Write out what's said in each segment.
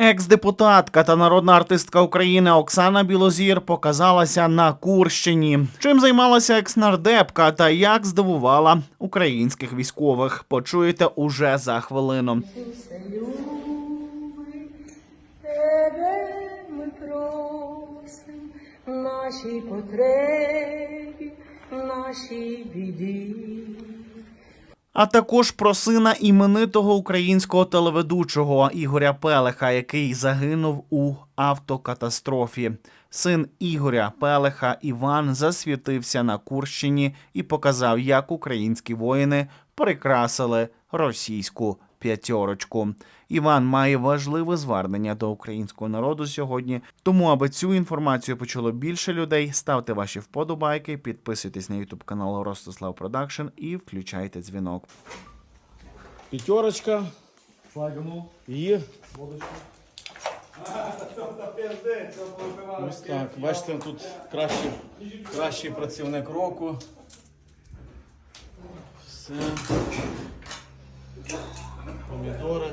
Екс-депутатка та народна артистка України Оксана Білозір показалася на Курщині. Чим займалася екс-нардепка та як здивувала українських військових. Почуєте уже за хвилину. Тебе ми просим, нашій потребі, нашій біді. А також про сина іменитого українського телеведучого Ігоря Пелеха, який загинув у автокатастрофі. Син Ігоря Пелеха Іван засвітився на Курщині і показав, як українські воїни прикрасили російську п'ятерочку. Іван має важливе звернення до українського народу сьогодні. Тому, аби цю інформацію почуло більше людей, ставте ваші вподобайки, підписуйтесь на YouTube канал Ростислав Продакшн і включайте дзвінок. Пятерочка. І. Ось так. Бачите, тут кращий, кращий працівник року. Все. Помідори.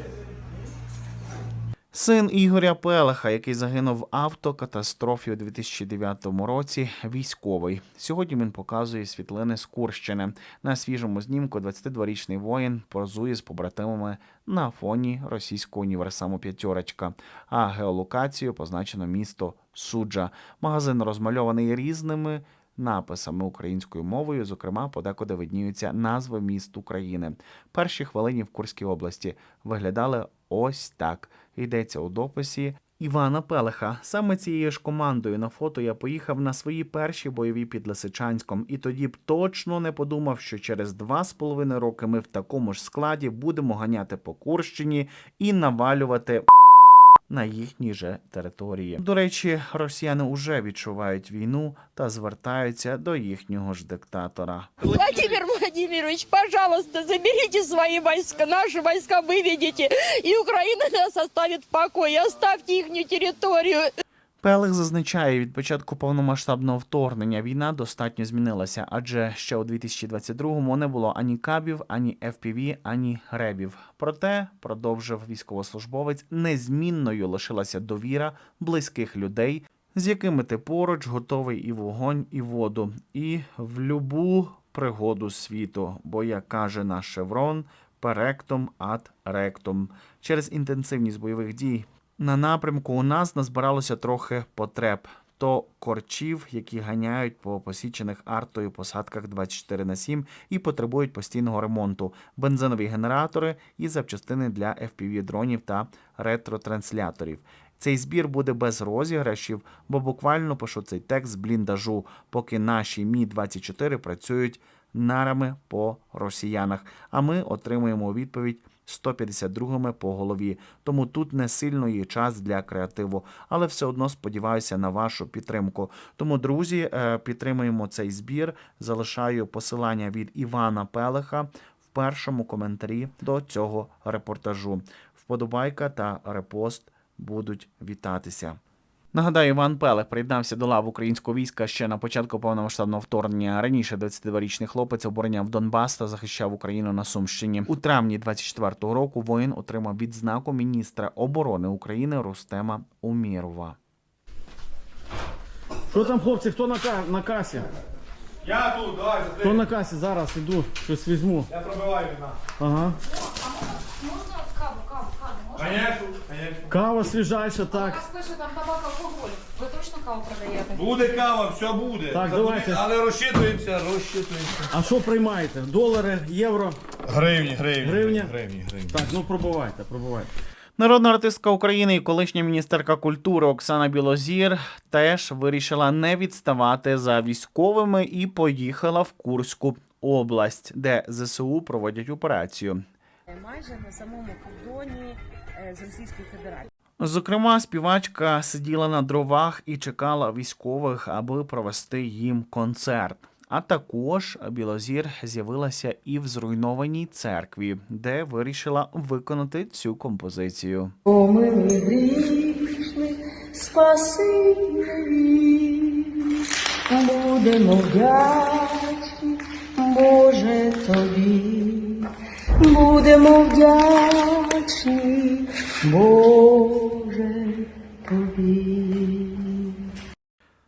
Син Ігоря Пелеха, який загинув в автокатастрофі у 2009 році, військовий. Сьогодні він показує світлини з Курщини. На свіжому знімку 22-річний воїн позує з побратимами на фоні російського універсаму П'ятерочка. А геолокацію позначено місто Суджа. Магазин розмальований різними написами українською мовою, зокрема, подекуди видніються назви міст України. Перші хвилині в Курській області виглядали ось так. Йдеться у дописі. Івана Пелеха саме цією ж командою на фото я поїхав на свої перші бойові під Лисичанськом, і тоді б точно не подумав, що через два з половиною роки ми в такому ж складі будемо ганяти по Курщині і навалювати на їхній же території. До речі, росіяни вже відчувають війну та звертаються до їхнього ж диктатора. Владимир Владимирович, пожалуйста, заберіть свої війська, наші війська виведіть, і Україна нас оставить в покої, Оставьте їхню территорию. Пелех зазначає, від початку повномасштабного вторгнення війна достатньо змінилася, адже ще у 2022-му не було ані кабів, ані FPV, ані ребів. Проте, продовжив військовослужбовець, незмінною лишилася довіра близьких людей, з якими ти поруч готовий і вогонь, і воду, і в любу пригоду світу. Бо, як каже наш шеврон, перектом ад ректом. Через інтенсивність бойових дій на напрямку у нас назбиралося трохи потреб. То корчів, які ганяють по посічених артою посадках 24 на 7 і потребують постійного ремонту, бензинові генератори і запчастини для FPV дронів та ретротрансляторів. Цей збір буде без розіграшів, бо буквально пишу цей текст з бліндажу, поки наші Мі 24 працюють нарами по росіянах. А ми отримуємо відповідь 152-ми по голові. Тому тут не сильно є час для креативу, але все одно сподіваюся на вашу підтримку. Тому, друзі, е, підтримуємо цей збір. Залишаю посилання від Івана Пелеха в першому коментарі до цього репортажу. Вподобайка та репост будуть вітатися. Нагадаю, Іван Пелех приєднався до лав українського війська ще на початку повномасштабного вторгнення. Раніше 22-річний хлопець обороняв Донбас та захищав Україну на Сумщині. У травні 24-го року воїн отримав відзнаку міністра оборони України Рустема Умірова. Що там, хлопці, хто на, ка- на касі? Я тут, давай, Хто на касі? Зараз іду, щось візьму. Я пробиваю. Ага. Конечно, конечно. Кава свіжайша, так. Нас пише там табак алкоголь. Ви точно каву продаєте? Буде кава, все буде. Так, Забудь- давайте. Але розчитуємося, розчитуємося. А що приймаєте? Долари, євро? Гривні, гривні. Гривні? Гривні, гривні. Так, ну пробувайте, пробувайте. Народна артистка України і колишня міністерка культури Оксана Білозір теж вирішила не відставати за військовими і поїхала в Курську область, де ЗСУ проводять операцію. Майже на самому кордоні е, з Російською Федерацією. Зокрема, співачка сиділа на дровах і чекала військових, аби провести їм концерт. А також Білозір з'явилася і в зруйнованій церкві, де вирішила виконати цю композицію. О, милий грішний, спасибі, будемо вдячні, Боже тобі, будемо вдячні Боже тобі.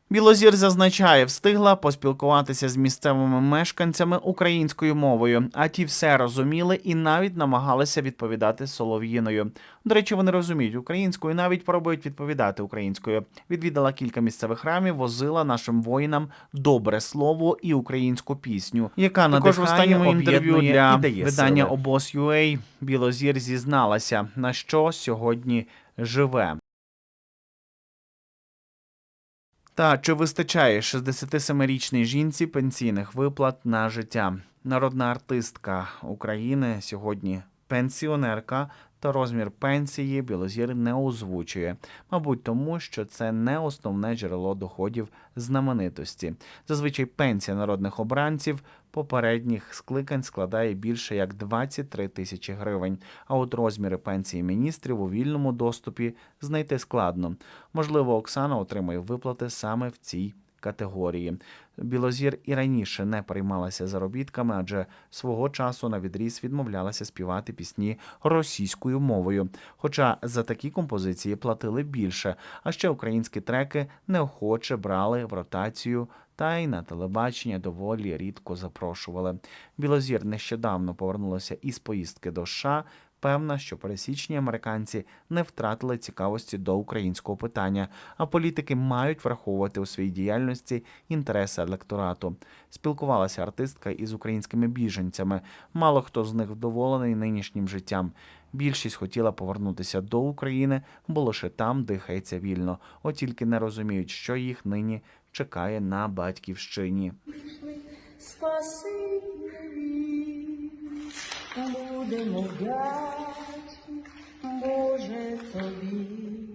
Білозір зазначає, встигла поспілкуватися з місцевими мешканцями українською мовою, а ті все розуміли і навіть намагалися відповідати солов'їною. До речі, вони розуміють українською, навіть пробують відповідати українською. Відвідала кілька місцевих храмів, возила нашим воїнам добре слово і українську пісню, яка Також в останньому інтерв'ю для видання обоз.ua Білозір зізналася, на що сьогодні живе. Та чи вистачає 67-річній жінці пенсійних виплат на життя? Народна артистка України сьогодні пенсіонерка та розмір пенсії Білозір не озвучує. Мабуть, тому що це не основне джерело доходів знаменитості. Зазвичай пенсія народних обранців попередніх скликань складає більше як 23 тисячі гривень. А от розміри пенсії міністрів у вільному доступі знайти складно. Можливо, Оксана отримає виплати саме в цій категорії. Білозір і раніше не переймалася заробітками, адже свого часу на відріз відмовлялася співати пісні російською мовою. Хоча за такі композиції платили більше, а ще українські треки неохоче брали в ротацію. Та й на телебачення доволі рідко запрошували. Білозір нещодавно повернулася із поїздки до США. Певна, що пересічні американці не втратили цікавості до українського питання, а політики мають враховувати у своїй діяльності інтереси електорату. Спілкувалася артистка із українськими біженцями. Мало хто з них вдоволений нинішнім життям. Більшість хотіла повернутися до України, бо лише там дихається вільно, от тільки не розуміють, що їх нині чекає на батьківщині. Спасибі, будемо вдячні, Боже тобі.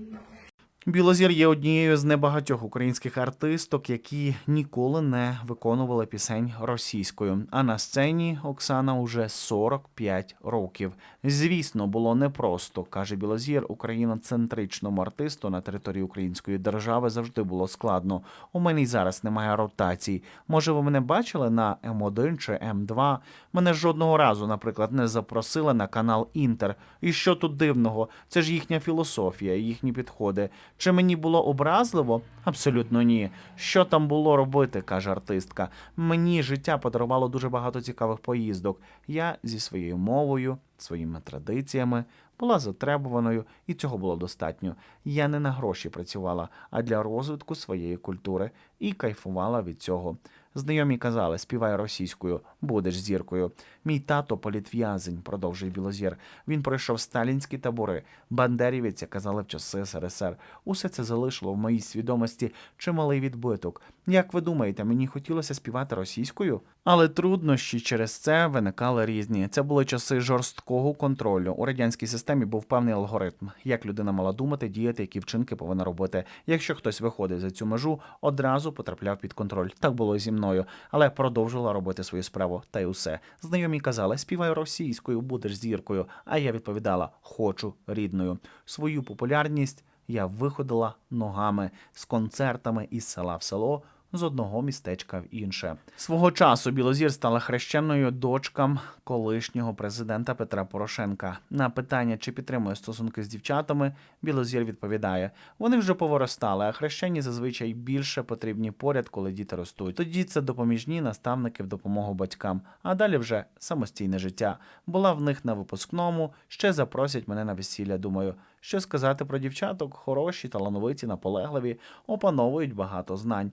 Білозір є однією з небагатьох українських артисток, які ніколи не виконували пісень російською. А на сцені Оксана уже 45 років. Звісно, було непросто, каже Білозір. Україноцентричному артисту на території української держави завжди було складно. У мене й зараз немає ротацій. Може, ви мене бачили на М1 чи М2? Мене жодного разу, наприклад, не запросили на канал Інтер. І що тут дивного? Це ж їхня філософія, їхні підходи. Чи мені було образливо? Абсолютно ні. Що там було робити, каже артистка. Мені життя подарувало дуже багато цікавих поїздок. Я зі своєю мовою, своїми традиціями була затребуваною, і цього було достатньо. Я не на гроші працювала, а для розвитку своєї культури і кайфувала від цього. Знайомі казали, співай російською, будеш зіркою. Мій тато політв'язень, продовжує Білозір. Він пройшов сталінські табори, бандерівець, як казали в часи СРСР. Усе це залишило в моїй свідомості чималий відбиток. Як ви думаєте, мені хотілося співати російською? Але труднощі через це виникали різні. Це були часи жорсткого контролю. У радянській системі був певний алгоритм, як людина мала думати, діяти, які вчинки повинна робити. Якщо хтось виходить за цю межу, одразу потрапляв під контроль. Так було зі мною, але продовжувала робити свою справу. Та й усе. Знайомі казали, співай російською, будеш зіркою. А я відповідала: хочу рідною. Свою популярність я виходила ногами з концертами із села в село. З одного містечка в інше свого часу Білозір стала хрещеною дочкам колишнього президента Петра Порошенка. На питання, чи підтримує стосунки з дівчатами, Білозір відповідає: вони вже повиростали, а хрещені зазвичай більше потрібні поряд, коли діти ростуть. Тоді це допоміжні наставники в допомогу батькам, а далі вже самостійне життя. Була в них на випускному, ще запросять мене на весілля. Думаю, що сказати про дівчаток, хороші, талановиті, наполегливі, опановують багато знань.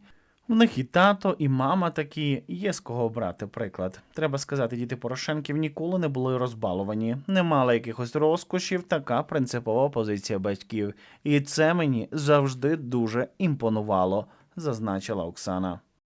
В них і тато, і мама такі, є з кого брати приклад. Треба сказати, діти Порошенків ніколи не були розбаловані, не мали якихось розкошів, така принципова позиція батьків. І це мені завжди дуже імпонувало, зазначила Оксана.